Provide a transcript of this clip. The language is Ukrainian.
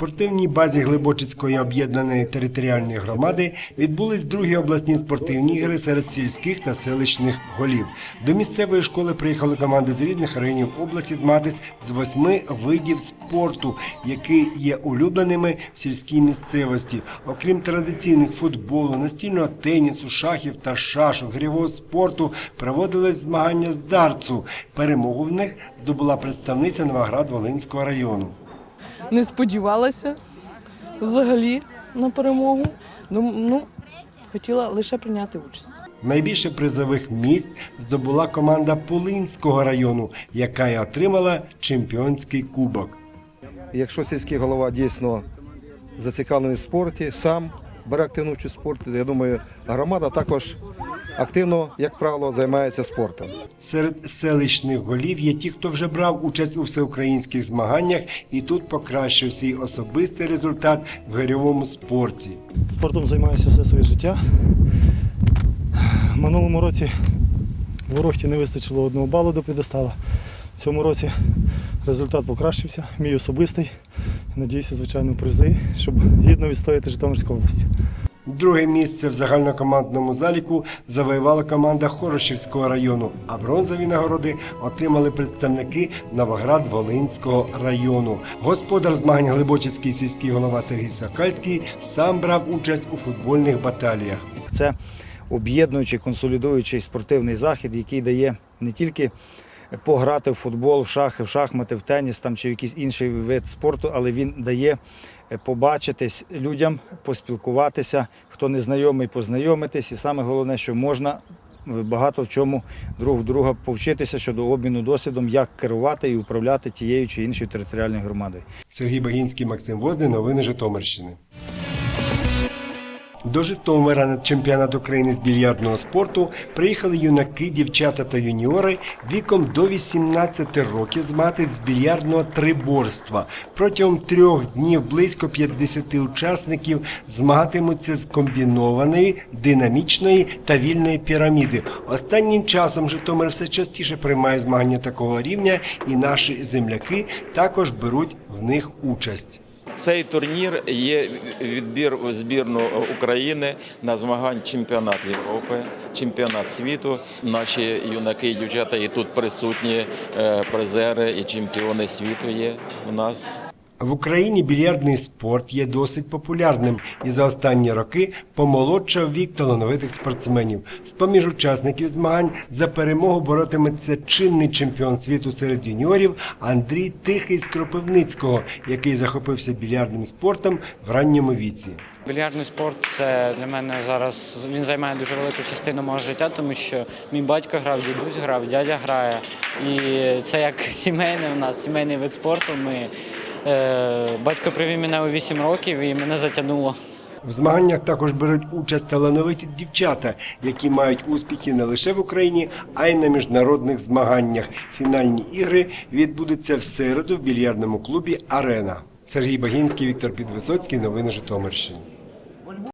спортивній базі Глибочицької об'єднаної територіальної громади відбулись другі обласні спортивні ігри серед сільських та селищних голів. До місцевої школи приїхали команди з різних районів області змагатись з восьми видів спорту, які є улюбленими в сільській місцевості. Окрім традиційних футболу, настільного тенісу, шахів та шашок, грівого спорту проводились змагання з дартсу. Перемогу в них здобула представниця Новоград Волинського району. Не сподівалася взагалі на перемогу. Ну, ну, хотіла лише прийняти участь. Найбільше призових місць здобула команда Пулинського району, яка й отримала чемпіонський кубок. Якщо сільський голова дійсно зацікавлений в спорті, сам бере активну участь в спорті, я думаю, громада також активно, як правило, займається спортом. Серед селищних голів є ті, хто вже брав участь у всеукраїнських змаганнях і тут покращив свій особистий результат в гирьовому спорті. Спортом займаюся все своє життя. В минулому році в Ворохті не вистачило одного балу до підестала. В цьому році результат покращився, мій особистий. Надіюся, звичайно, призи, щоб гідно відстояти Житомирську область. Друге місце в загальнокомандному заліку завоювала команда Хорошівського району, а бронзові нагороди отримали представники Новоград-Волинського району. Господар змагань Глибочицький сільський голова Сергій Сокальський сам брав участь у футбольних баталіях. Це об'єднуючий, консолідуючий спортивний захід, який дає не тільки пограти в футбол, в шахи, в шахмати, в теніс там, чи в якийсь інший вид спорту, але він дає е, побачитись людям, поспілкуватися, хто не знайомий, познайомитись. І саме головне, що можна багато в чому друг друга повчитися щодо обміну досвідом, як керувати і управляти тією чи іншою територіальною громадою. Сергій Багінський, Максим Возний, новини Житомирщини. До Житомира на чемпіонат України з більярдного спорту приїхали юнаки, дівчата та юніори віком до 18 років змагатись з більярдного триборства. Протягом трьох днів близько 50 учасників змагатимуться з комбінованої, динамічної та вільної піраміди. Останнім часом Житомир все частіше приймає змагання такого рівня, і наші земляки також беруть в них участь. Цей турнір є відбір у збірну України на змагань чемпіонат Європи, чемпіонат світу. Наші юнаки і дівчата і тут присутні е, призери і чемпіони світу є у нас. В Україні більярдний спорт є досить популярним і за останні роки помолодшав вік талановитих спортсменів. З-поміж учасників змагань за перемогу боротиметься чинний чемпіон світу серед юніорів Андрій Тихий з Кропивницького, який захопився більярдним спортом в ранньому віці. Більярдний спорт це для мене зараз він займає дуже велику частину мого життя, тому що мій батько грав, дідусь грав, дядя грає. І це як сімейний у нас, сімейний вид спорту. Ми, батько привів мене у 8 років і мене затягнуло. В змаганнях також беруть участь талановиті дівчата, які мають успіхи не лише в Україні, а й на міжнародних змаганнях. Фінальні ігри відбудуться в середу в більярдному клубі Арена. Сергій Багінський, Віктор Підвисоцький. Новини Житомирщини.